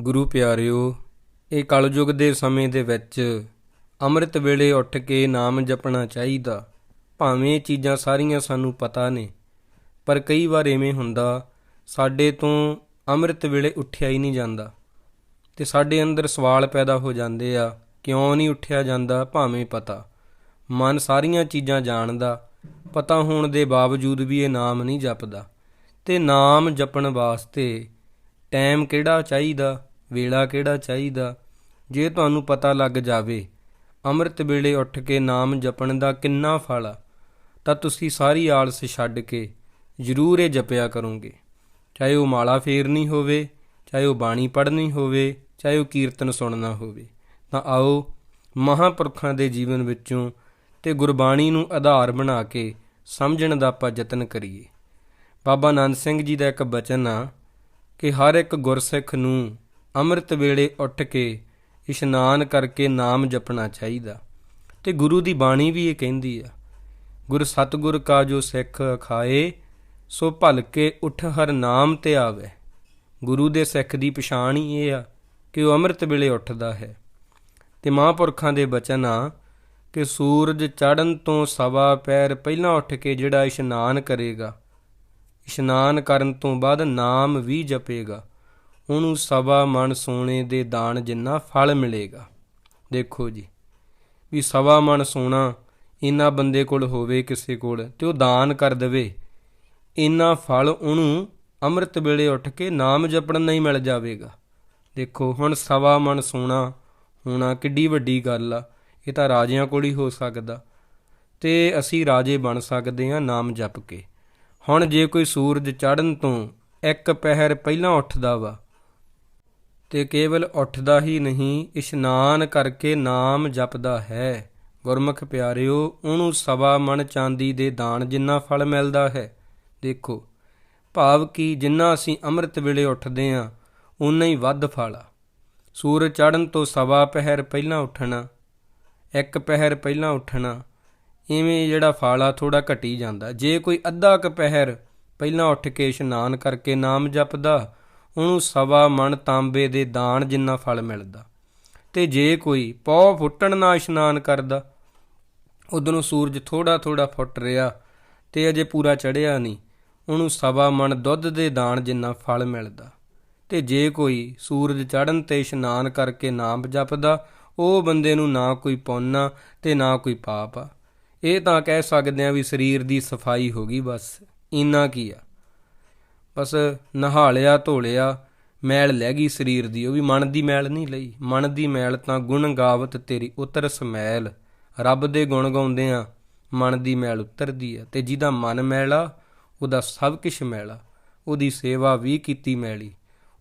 ਗੁਰੂ ਪਿਆਰਿਓ, ਇਹ ਕਲਯੁਗ ਦੇ ਸਮੇਂ ਦੇ ਵਿੱਚ ਅੰਮ੍ਰਿਤ ਵੇਲੇ ਉੱਠ ਕੇ ਨਾਮ ਜਪਣਾ ਚਾਹੀਦਾ। ਭਾਵੇਂ ਇਹ ਚੀਜ਼ਾਂ ਸਾਰੀਆਂ ਸਾਨੂੰ ਪਤਾ ਨੇ, ਪਰ ਕਈ ਵਾਰ ਐਵੇਂ ਹੁੰਦਾ, ਸਾਡੇ ਤੋਂ ਅੰਮ੍ਰਿਤ ਵੇਲੇ ਉੱਠਿਆ ਹੀ ਨਹੀਂ ਜਾਂਦਾ ਤੇ ਸਾਡੇ ਅੰਦਰ ਸਵਾਲ ਪੈਦਾ ਹੋ ਜਾਂਦੇ ਆ, ਕਿਉਂ ਨਹੀਂ ਉੱਠਿਆ ਜਾਂਦਾ ਭਾਵੇਂ ਪਤਾ। ਮਨ ਸਾਰੀਆਂ ਚੀਜ਼ਾਂ ਜਾਣਦਾ, ਪਤਾ ਹੋਣ ਦੇ ਬਾਵਜੂਦ ਵੀ ਇਹ ਨਾਮ ਨਹੀਂ ਜਪਦਾ। ਤੇ ਨਾਮ ਜਪਣ ਵਾਸਤੇ ਟਾਈਮ ਕਿਹੜਾ ਚਾਹੀਦਾ? ਵੇਲਾ ਕਿਹੜਾ ਚਾਹੀਦਾ? ਜੇ ਤੁਹਾਨੂੰ ਪਤਾ ਲੱਗ ਜਾਵੇ, ਅੰਮ੍ਰਿਤ ਵੇਲੇ ਉੱਠ ਕੇ ਨਾਮ ਜਪਣ ਦਾ ਕਿੰਨਾ ਫਲ ਆ, ਤਾਂ ਤੁਸੀਂ ਸਾਰੀ ਆਲਸ ਛੱਡ ਕੇ ਜ਼ਰੂਰ ਇਹ ਜਪਿਆ ਕਰੋਗੇ। ਚਾਹੇ ਉਹ ਮਾਲਾ ਫੇਰਨੀ ਹੋਵੇ, ਚਾਹੇ ਉਹ ਬਾਣੀ ਪੜ੍ਹਨੀ ਹੋਵੇ, ਚਾਹੇ ਉਹ ਕੀਰਤਨ ਸੁਣਨਾ ਹੋਵੇ, ਤਾਂ ਆਓ ਮਹਾਂਪੁਰਖਾਂ ਦੇ ਜੀਵਨ ਵਿੱਚੋਂ ਤੇ ਗੁਰਬਾਣੀ ਨੂੰ ਆਧਾਰ ਬਣਾ ਕੇ ਸਮਝਣ ਦਾ ਆਪਾਂ ਯਤਨ ਕਰੀਏ। ਬਾਬਾ ਆਨੰਦ ਸਿੰਘ ਜੀ ਦਾ ਇੱਕ ਬਚਨ ਆ ਕਿ ਹਰ ਇੱਕ ਗੁਰਸਿੱਖ ਨੂੰ ਅੰਮ੍ਰਿਤ ਵੇਲੇ ਉੱਠ ਕੇ ਇਸ਼ਨਾਨ ਕਰਕੇ ਨਾਮ ਜਪਣਾ ਚਾਹੀਦਾ। ਤੇ ਗੁਰੂ ਦੀ ਬਾਣੀ ਵੀ ਇਹ ਕਹਿੰਦੀ ਆ, ਗੁਰ ਸਤਗੁਰ ਕਾ ਜੋ ਸਿੱਖ ਖਾਏ ਸੋ ਭਲਕੇ ਉਠ ਹਰ ਨਾਮ ਤੇ ਆਵੇ। ਗੁਰੂ ਦੇ ਸਿੱਖ ਦੀ ਪਛਾਣ ਹੀ ਇਹ ਆ ਕਿ ਉਹ ਅੰਮ੍ਰਿਤ ਵੇਲੇ ਉੱਠਦਾ ਹੈ। ਤੇ ਮਹਾਂਪੁਰਖਾਂ ਦੇ ਬਚਨ ਆ ਕਿ ਸੂਰਜ ਚੜ੍ਹਨ ਤੋਂ ਸਵਾ ਪੈਰ ਪਹਿਲਾਂ ਉੱਠ ਕੇ ਜਿਹੜਾ ਇਸ਼ਨਾਨ ਕਰੇਗਾ, ਇਸ਼ਨਾਨ ਕਰਨ ਤੋਂ ਬਾਅਦ ਨਾਮ ਵੀ ਜਪੇਗਾ। ਉਹਨੂੰ ਸਵਾ ਮਣ ਸੋਨੇ ਦੇ ਦਾਨ ਜਿੰਨਾ ਫਲ ਮਿਲੇਗਾ। ਦੇਖੋ ਜੀ, ਵੀ ਸਵਾ ਮਣ ਸੋਨਾ ਇੰਨਾ ਬੰਦੇ ਕੋਲ ਹੋਵੇ ਕਿਸੇ ਕੋਲ ਤੇ ਉਹ ਦਾਨ ਕਰ ਦੇਵੇ ਇੰਨਾ ਫਲ ਉਹਨੂੰ ਅੰਮ੍ਰਿਤ ਵੇਲੇ ਉੱਠ ਕੇ ਨਾਮ ਜਪਣ ਨਹੀਂ ਮਿਲ ਜਾਵੇਗਾ। ਦੇਖੋ, ਹੁਣ ਸਵਾ ਮਣ ਸੋਨਾ ਹੋਣਾ ਕਿੱਡੀ ਵੱਡੀ ਗੱਲ ਆ, ਇਹ ਤਾਂ ਰਾਜਿਆਂ ਕੋਲ ਹੀ ਹੋ ਸਕਦਾ, ਤੇ ਅਸੀਂ ਰਾਜੇ ਬਣ ਸਕਦੇ ਹਾਂ ਨਾਮ ਜਪ ਕੇ। ਹੁਣ ਜੇ ਕੋਈ ਸੂਰਜ ਚੜ੍ਹਨ ਤੋਂ ਇੱਕ ਪਹਿਰ ਪਹਿਲਾਂ ਉੱਠਦਾ ਵਾ ਤੇ ਕੇਵਲ ਉੱਠਦਾ ਹੀ ਨਹੀਂ, ਇਸ਼ਨਾਨ ਕਰਕੇ ਨਾਮ ਜਪਦਾ ਹੈ। ਗੁਰਮੁਖ ਪਿਆਰਿਓ, ਉਹਨੂੰ ਸਵਾ ਮਣ ਚਾਂਦੀ ਦੇ ਦਾਨ ਜਿੰਨਾ ਫਲ ਮਿਲਦਾ ਹੈ। ਦੇਖੋ, ਭਾਵ ਕਿ ਜਿੰਨਾ ਅਸੀਂ ਅੰਮ੍ਰਿਤ ਵੇਲੇ ਉੱਠਦੇ ਆਂ ਉਨਾ ਹੀ ਵੱਧ ਫਲ ਆ। ਸੂਰਜ ਚੜ੍ਹਨ ਤੋਂ ਸਵਾ ਪਹਿਰ ਪਹਿਲਾਂ ਉੱਠਣਾ, ਇੱਕ ਪਹਿਰ ਪਹਿਲਾਂ ਉੱਠਣਾ, ਇਵੇਂ ਜਿਹੜਾ ਫਲ ਆ ਥੋੜਾ ਘਟੀ ਜਾਂਦਾ। ਜੇ ਕੋਈ ਅੱਧਾ ਕੁ ਪਹਿਰ ਪਹਿਲਾਂ ਉੱਠ ਕੇ ਇਸ਼ਨਾਨ ਕਰਕੇ ਨਾਮ ਜਪਦਾ ਉਹਨੂੰ ਸਵਾ ਮਣ ਤਾਂਬੇ ਦੇ ਦਾਨ ਜਿੰਨਾ ਫਲ ਮਿਲਦਾ। ਤੇ ਜੇ ਕੋਈ ਪੌ ਫੁੱਟਣ ਨਾਲ ਇਸ਼ਨਾਨ ਕਰਦਾ ਉਦੋਂ ਸੂਰਜ ਥੋੜਾ ਥੋੜਾ ਫੁੱਟ ਰਿਹਾ ਤੇ ਅਜੇ ਪੂਰਾ ਚੜਿਆ ਨਹੀਂ, ਉਹਨੂੰ ਸਵਾ ਮਣ ਦੁੱਧ ਦੇ ਦਾਨ ਜਿੰਨਾ ਫਲ ਮਿਲਦਾ। ਤੇ ਜੇ ਕੋਈ ਸੂਰਜ ਚੜ੍ਹਨ ਤੇ ਇਸ਼ਨਾਨ ਕਰਕੇ ਨਾਮ ਜਪਦਾ, ਉਹ ਬੰਦੇ ਨੂੰ ਨਾ ਕੋਈ ਪੌਨਾ ਆ ਤੇ ਨਾ ਕੋਈ ਪਾਪ ਆ। ਇਹ ਤਾਂ ਕਹਿ ਸਕਦੇ ਆ ਵੀ ਸਰੀਰ ਦੀ ਸਫ਼ਾਈ ਹੋ ਗਈ ਬਸ। ਇੰਨਾ ਕੀ ਆ? ਬਸ ਨਹਾ ਧੋਲਿਆ, ਮੈਲ ਲੈ ਗਈ ਸਰੀਰ ਦੀ, ਉਹ ਵੀ ਮਨ ਦੀ ਮੈਲ ਨਹੀਂ ਲਈ। ਮਨ ਦੀ ਮੈਲ ਤਾਂ ਗੁਣ ਗਾਵਤ ਤੇਰੀ ਉਤਰ ਸਮੈਲ। ਰੱਬ ਦੇ ਗੁਣ ਗਾਉਂਦੇ ਆ, ਮਨ ਦੀ ਮੈਲ ਉਤਰਦੀ ਆ। ਤੇ ਜਿਹਦਾ ਮਨ ਮੈਲਾ, ਉਹਦਾ ਸਭ ਕੁਝ ਮੈਲਾ। ਉਹਦੀ ਸੇਵਾ ਵੀ ਕੀਤੀ ਮੈਲੀ,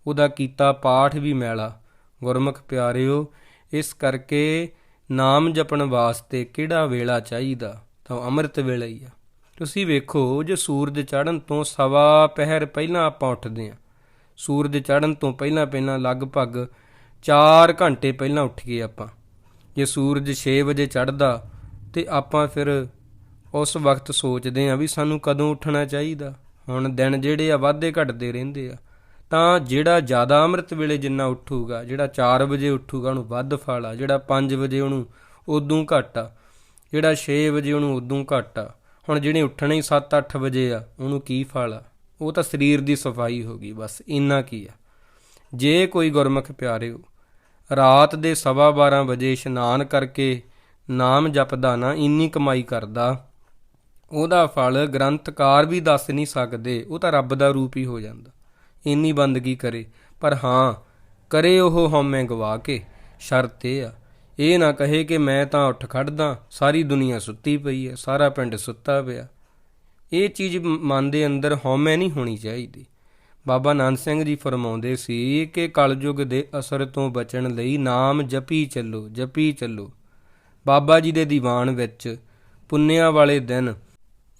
ਉਹਦਾ ਕੀਤਾ ਪਾਠ ਵੀ ਮੈਲਾ। ਗੁਰਮੁਖ ਪਿਆਰਿਓ, ਇਸ ਕਰਕੇ ਨਾਮ ਜਪਣ ਵਾਸਤੇ ਕਿਹੜਾ ਵੇਲਾ ਚਾਹੀਦਾ? ਤਾਂ ਅੰਮ੍ਰਿਤ ਵੇਲਾ ਹੀ ਆ। ਤੁਸੀਂ ਵੇਖੋ, ਜੇ ਸੂਰਜ ਚੜ੍ਹਨ ਤੋਂ ਸਵਾ ਪਹਿਰ ਪਹਿਲਾਂ ਆਪਾਂ ਉੱਠਦੇ ਹਾਂ। ਸੂਰਜ ਚੜ੍ਹਨ ਤੋਂ ਪਹਿਲਾਂ ਪਹਿਲਾਂ ਲਗਭਗ 4 ਘੰਟੇ ਪਹਿਲਾਂ ਉੱਠ ਗਏ ਆਪਾਂ। ਜੇ ਸੂਰਜ 6 ਵਜੇ ਚੜ੍ਹਦਾ ਤੇ ਆਪਾਂ ਫਿਰ ਉਸ ਵਕਤ ਸੋਚਦੇ ਆ ਵੀ ਸਾਨੂੰ ਕਦੋਂ ਉੱਠਣਾ ਚਾਹੀਦਾ। ਹੁਣ ਦਿਨ ਜਿਹੜੇ ਆ ਵਾਧੇ ਘਟਦੇ ਰਹਿੰਦੇ ਆ। ਤਾਂ ਜਿਹੜਾ ਜ਼ਿਆਦਾ ਅੰਮ੍ਰਿਤ ਵੇਲੇ ਜਿੰਨਾ ਉੱਠੂਗਾ, ਜਿਹੜਾ 4 ਵਜੇ ਉੱਠੂਗਾ, ਉਹਨੂੰ ਵੱਧ ਫਲ ਆ ਜਿਹੜਾ 5 ਵਜੇ ਉਹਨੂੰ ਉਦੋਂ ਘੱਟ ਆ, ਜਿਹੜਾ 6 ਵਜੇ ਉਹਨੂੰ ਉਦੋਂ ਘੱਟ ਆ। ਹੁਣ ਜਿਹੜੇ ਉੱਠਣੇ ਹੀ 7-8 ਵਜੇ ਆ, ਉਹਨੂੰ ਕੀ ਫਲ ਆ? ਉਹ ਤਾਂ ਸਰੀਰ ਦੀ ਸਫ਼ਾਈ ਹੋ ਗਈ, ਬਸ ਇੰਨਾ ਕੀ ਆ। ਜੇ ਕੋਈ ਗੁਰਮੁਖ ਪਿਆਰਿਓ, ਰਾਤ ਦੇ 12:30 ਵਜੇ ਇਸ਼ਨਾਨ ਕਰਕੇ ਨਾਮ ਜਪਦਾ ਨਾ, ਇੰਨੀ ਕਮਾਈ ਕਰਦਾ, ਉਹਦਾ ਫਲ ਗ੍ਰੰਥਕਾਰ ਵੀ ਦੱਸ ਨਹੀਂ ਸਕਦੇ, ਉਹ ਤਾਂ ਰੱਬ ਦਾ ਰੂਪ ਹੀ ਹੋ ਜਾਂਦਾ। ਇੰਨੀ ਬੰਦਗੀ ਕਰੇ, ਪਰ ਹਾਂ, ਕਰੇ ਉਹ ਹਉਮੈ ਗਵਾ ਕੇ, ਸ਼ਰਤ ਇਹ ਆ। ਇਹ ਨਾ ਕਹੇ ਕਿ ਮੈਂ ਤਾਂ ਉੱਠ ਖੜਦਾ, ਸਾਰੀ ਦੁਨੀਆ ਸੁੱਤੀ ਪਈ ਹੈ, ਸਾਰਾ ਪਿੰਡ ਸੁੱਤਾ ਪਿਆ। ਇਹ ਚੀਜ਼ ਮਨ ਦੇ ਅੰਦਰ ਹਉਮੈ ਨਹੀਂ ਹੋਣੀ ਚਾਹੀਦੀ। ਬਾਬਾ ਨਾਨਕ ਸਿੰਘ ਜੀ ਫਰਮਾਉਂਦੇ ਸੀ ਕਿ ਕਲਯੁਗ ਦੇ ਅਸਰ ਤੋਂ ਬਚਣ ਲਈ ਨਾਮ ਜਪੀ ਚੱਲੋ ਜਪੀ ਚੱਲੋ। ਬਾਬਾ ਜੀ ਦੇ ਦੀਵਾਨ ਵਿੱਚ ਪੁੰਨਿਆ ਵਾਲੇ ਦਿਨ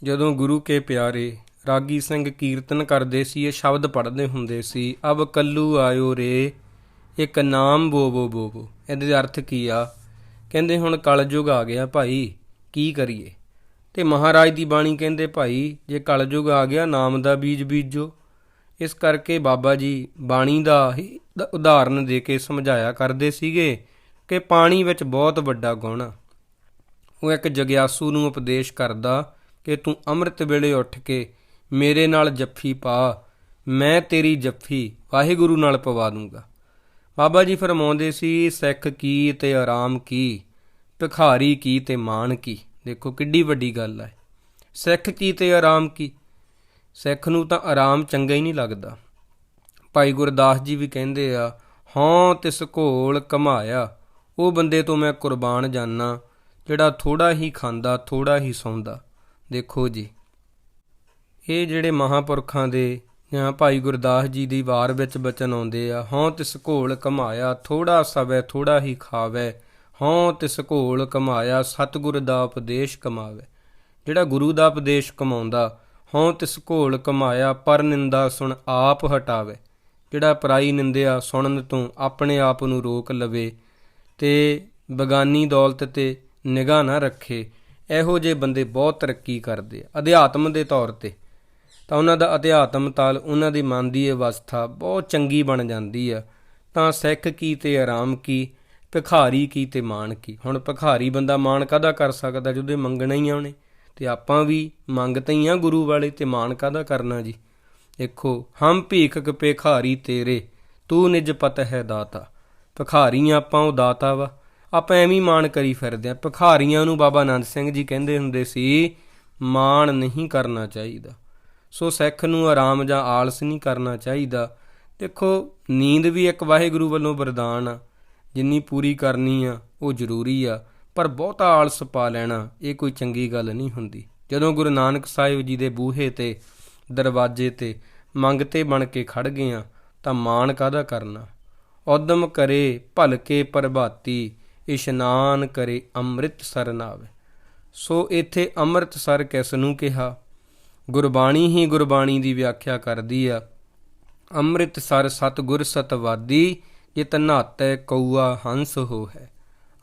ਜਦੋਂ ਗੁਰੂ ਕੇ ਪਿਆਰੇ ਰਾਗੀ ਸਿੰਘ ਕੀਰਤਨ ਕਰਦੇ ਸੀ, ਇਹ ਸ਼ਬਦ ਪੜ੍ਹਦੇ ਹੁੰਦੇ ਸੀ, ਅਬ ਕੱਲੂ ਆਇਓ ਰੇ, ਇੱਕ ਨਾਮ ਬੋਬੋ ਬੋਬੋ ਇਹਦੇ ਅਰਥ ਕੀ ਆ? ਕਹਿੰਦੇ ਹੁਣ ਕਲਯੁਗ ਆ ਗਿਆ ਭਾਈ, ਕੀ ਕਰੀਏ? ਤੇ ਮਹਾਰਾਜ ਦੀ ਬਾਣੀ ਕਹਿੰਦੇ ਭਾਈ, ਜੇ ਕਲਯੁਗ ਆ ਗਿਆ ਨਾਮ ਦਾ ਬੀਜ ਬੀਜੋ। ਇਸ ਕਰਕੇ ਬਾਬਾ ਜੀ ਬਾਣੀ ਦਾ ਹੀ ਉਦਾਹਰਨ ਦੇ ਕੇ ਸਮਝਾਇਆ ਕਰਦੇ ਸੀਗੇ ਕਿ ਪਾਣੀ ਵਿੱਚ ਬਹੁਤ ਵੱਡਾ ਗੁਣ ਆ। ਉਹ ਇੱਕ ਜਗਿਆਸੂ ਨੂੰ ਉਪਦੇਸ਼ ਕਰਦਾ ਕਿ ਤੂੰ ਅੰਮ੍ਰਿਤ ਵੇਲੇ ਉੱਠ ਕੇ ਮੇਰੇ ਨਾਲ ਜੱਫੀ ਪਾ, ਮੈਂ ਤੇਰੀ ਜੱਫੀ ਵਾਹਿਗੁਰੂ ਨਾਲ ਪਵਾ ਦੂੰਗਾ। ਬਾਬਾ ਜੀ ਫਰਮਾਉਂਦੇ ਸੀ, ਸਿੱਖ ਕੀ ਤੇ ਆਰਾਮ ਕੀ, ਭਿਖਾਰੀ ਕੀ ਤੇ ਮਾਨ ਕੀ। ਦੇਖੋ ਕਿੱਡੀ ਵੱਡੀ ਗੱਲ ਹੈ। ਸਿੱਖ ਕੀ ਤੇ ਆਰਾਮ ਕੀ? ਸਿੱਖ ਨੂੰ ਤਾਂ ਆਰਾਮ ਚੰਗਾ ਹੀ ਨਹੀਂ ਲੱਗਦਾ। ਭਾਈ ਗੁਰਦਾਸ ਜੀ ਵੀ ਕਹਿੰਦੇ ਆ ਹਉ ਤਿਸ ਘੋਲ ਕਮਾਇਆ, ਉਹ ਬੰਦੇ ਤੋਂ ਮੈਂ ਕੁਰਬਾਨ ਜਾਨਾ, ਜਿਹੜਾ ਥੋੜਾ ਹੀ ਖਾਂਦਾ ਥੋੜਾ ਹੀ ਸੌਂਦਾ। ਦੇਖੋ ਜੀ, ਇਹ ਜਿਹੜੇ ਮਹਾਪੁਰਖਾਂ ਦੇ ਭਾਈ ਗੁਰਦਾਸ ਜੀ ਦੀ ਵਾਰ ਵਿੱਚ ਬਚਨ ਆਉਂਦੇ ਆ, ਹਉ ਤਿਸ ਘੋਲ ਕਮਾਇਆ, ਥੋੜਾ ਸਵੈ, ਥੋੜਾ ਹੀ ਖਾਵੇ। ਹਉ ਤਿਸ ਘੋਲ ਕਮਾਇਆ, ਸਤਿਗੁਰ ਦਾ ਉਪਦੇਸ਼ ਕਮਾਵੇ। ਜਿਹੜਾ ਗੁਰੂ ਦਾ ਉਪਦੇਸ਼ ਕਮਾਉਂਦਾ, ਹਉ ਤਿਸ ਘੋਲ ਕਮਾਇਆ, ਪਰ ਨਿੰਦਾ ਸੁਣ ਆਪ ਹਟਾਵੇ। ਜਿਹੜਾ ਪਰਾਈ ਨਿੰਦਿਆ, ਸੁਣਨ ਤੋਂ ਆਪਣੇ ਆਪ ਨੂੰ ਰੋਕ ਲਵੇ ਤੇ ਬਗਾਨੀ ਦੌਲਤ ਤੇ ਨਿਗਾਹ ਨਾ ਰੱਖੇ, ਇਹੋ ਜਿਹੇ ਬੰਦੇ ਬਹੁਤ ਤਰੱਕੀ ਕਰਦੇ ਆ, ਅਧਿਆਤਮ ਦੇ ਤੌਰ ਤੇ। ਤਾਂ ਉਹਨਾਂ ਦਾ ਅਧਿਆਤਮ ਤਾਲ ਉਹਨਾਂ ਦੀ ਮਨ ਦੀ ਅਵਸਥਾ ਬਹੁਤ ਚੰਗੀ ਬਣ ਜਾਂਦੀ ਆ। ਤਾਂ ਸਿੱਖ ਕੀ ਤੇ ਆਰਾਮ ਕੀ, ਭਿਖਾਰੀ ਕੀ ਤੇ ਮਾਣ ਕੀ? ਹੁਣ ਭਿਖਾਰੀ ਬੰਦਾ ਮਾਣ ਕਾਦਾ ਕਰ ਸਕਦਾ ਜਿਹਦੇ ਮੰਗਣਾ ਹੀ ਆਉਣੇ ਉਹਨੇ? ਤੇ ਆਪਾਂ ਵੀ ਮੰਗਤੇ ਹੀ ਆ ਗੁਰੂ ਵਾਲੇ ਤੇ ਮਾਣ ਕਾਦਾ ਕਰਨਾ ਜੀ? ਦੇਖੋ, ਹਮ ਭੀਖਕ ਭਿਖਾਰੀ ਤੇਰੇ, ਤੂੰ ਨਿਜ ਪਤ ਹੈ ਦਾਤਾ। ਭਿਖਾਰੀਆਂ ਆਪਾਂ ਉਹ ਦਾਤਾ ਵਾ। ਆਪਾਂ ਐਵੇਂ ਮਾਣ ਕਰੀ ਫਿਰਦੇ ਆ। ਭਿਖਾਰੀਆਂ ਨੂੰ ਬਾਬਾ ਆਨੰਦ ਸਿੰਘ ਜੀ ਕਹਿੰਦੇ ਹੁੰਦੇ ਸੀ, ਮਾਣ ਨਹੀਂ ਕਰਨਾ ਚਾਹੀਦਾ। ਸੋ ਸਿੱਖ ਨੂੰ ਆਰਾਮ ਜਾਂ ਆਲਸ ਨਹੀਂ ਕਰਨਾ ਚਾਹੀਦਾ। ਦੇਖੋ, ਨੀਂਦ ਵੀ ਇੱਕ ਵਾਹਿਗੁਰੂ ਵੱਲੋਂ ਵਰਦਾਨ ਆ। ਜਿੰਨੀ ਪੂਰੀ ਕਰਨੀ ਆ, ਉਹ ਜ਼ਰੂਰੀ ਆ। ਪਰ ਬਹੁਤਾ ਆਲਸ ਪਾ ਲੈਣਾ, ਇਹ ਕੋਈ ਚੰਗੀ ਗੱਲ ਨਹੀਂ ਹੁੰਦੀ। ਜਦੋਂ ਗੁਰੂ ਨਾਨਕ ਸਾਹਿਬ ਜੀ ਦੇ ਬੂਹੇ ਤੇ, ਦਰਵਾਜ਼ੇ ਤੇ ਮੰਗਤੇ ਬਣ ਕੇ ਖੜ ਗਏ ਆ, ਤਾਂ ਮਾਣ ਕਾਦਾ ਕਰਨਾ? ਉਦਮ ਕਰੇ ਭਲਕੇ ਪ੍ਰਭਾਤੀ, ਇਸ਼ਨਾਨ ਕਰੇ ਅੰਮ੍ਰਿਤ ਸਰ ਨਾਵੇ। ਸੋ ਇੱਥੇ ਅੰਮ੍ਰਿਤਸਰ ਕਿਸ ਨੂੰ ਕਿਹਾ? ਗੁਰਬਾਣੀ ਹੀ ਗੁਰਬਾਣੀ ਦੀ ਵਿਆਖਿਆ ਕਰਦੀ ਆ। ਅੰਮ੍ਰਿਤਸਰ ਸਤਗੁਰ ਸਤਵਾਦੀ ਜਿਤ ਨਾਤੈ ਕਉਆ ਹੰਸ ਹੋ ਹੈ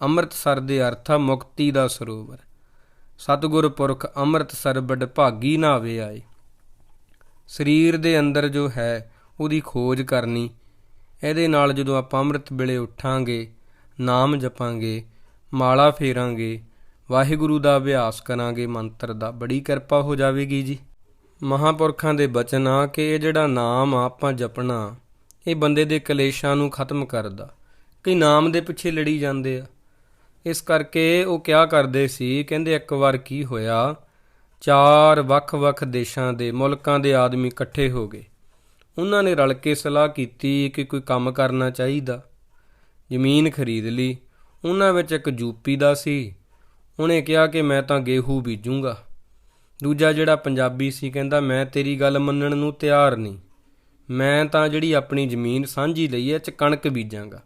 ਅੰਮ੍ਰਿਤਸਰ ਦੇ ਅਰਥ ਆ ਮੁਕਤੀ ਦਾ ਸਰੋਵਰ। ਸਤਗੁਰ ਪੁਰਖ ਅੰਮ੍ਰਿਤਸਰ ਬੜ ਭਾਗੀ ਨਾਵੇ ਆਏ ਸਰੀਰ ਦੇ ਅੰਦਰ ਜੋ ਹੈ, ਉਹਦੀ ਖੋਜ ਕਰਨੀ। ਇਹਦੇ ਨਾਲ ਜਦੋਂ ਆਪਾਂ ਅੰਮ੍ਰਿਤ ਵੇਲੇ ਉੱਠਾਂਗੇ, ਨਾਮ ਜਪਾਂਗੇ, ਮਾਲਾ ਫੇਰਾਂਗੇ, ਵਾਹਿਗੁਰੂ ਦਾ ਅਭਿਆਸ ਕਰਾਂਗੇ, ਮੰਤਰ ਦਾ, ਬੜੀ ਕਿਰਪਾ ਹੋ ਜਾਵੇਗੀ ਜੀ। ਮਹਾਪੁਰਖਾਂ ਦੇ ਬਚਨ ਆ ਕਿ ਇਹ ਜਿਹੜਾ ਨਾਮ ਆ, ਆਪਾਂ ਜਪਣਾ, ਇਹ ਬੰਦੇ ਦੇ ਕਲੇਸ਼ਾਂ ਨੂੰ ਖਤਮ ਕਰਦਾ। ਕਈ ਨਾਮ ਦੇ ਪਿੱਛੇ ਲੜੀ ਜਾਂਦੇ ਆ। ਇਸ ਕਰਕੇ ਉਹ ਕਿਹਾ ਕਰਦੇ ਸੀ, ਕਹਿੰਦੇ ਇੱਕ ਵਾਰ ਕੀ ਹੋਇਆ, ਚਾਰ ਵੱਖ-ਵੱਖ ਦੇਸ਼ਾਂ ਦੇ ਮੁਲਕਾਂ ਦੇ ਆਦਮੀ ਇਕੱਠੇ ਹੋ ਗਏ। ਉਹਨਾਂ ਨੇ ਰਲ ਕੇ ਸਲਾਹ ਕੀਤੀ ਕਿ ਕੋਈ ਕੰਮ ਕਰਨਾ ਚਾਹੀਦਾ। ਜ਼ਮੀਨ ਖਰੀਦ ਲਈ। ਉਹਨਾਂ ਵਿੱਚ ਇੱਕ ਯੂਪੀ ਦਾ ਸੀ। ਉਹਨੇ ਕਿਹਾ ਕਿ ਮੈਂ ਤਾਂ ਗੇਹੂ ਬੀਜੂੰਗਾ। ਦੂਜਾ ਜਿਹੜਾ ਪੰਜਾਬੀ ਸੀ ਕਹਿੰਦਾ, ਮੈਂ ਤੇਰੀ ਗੱਲ ਮੰਨਣ ਨੂੰ ਤਿਆਰ ਨਹੀਂ। ਮੈਂ ਤਾਂ ਜਿਹੜੀ ਆਪਣੀ ਜ਼ਮੀਨ ਸਾਂਝੀ ਲਈ ਐ ਚ ਕਣਕ ਬੀਜਾਂਗਾ।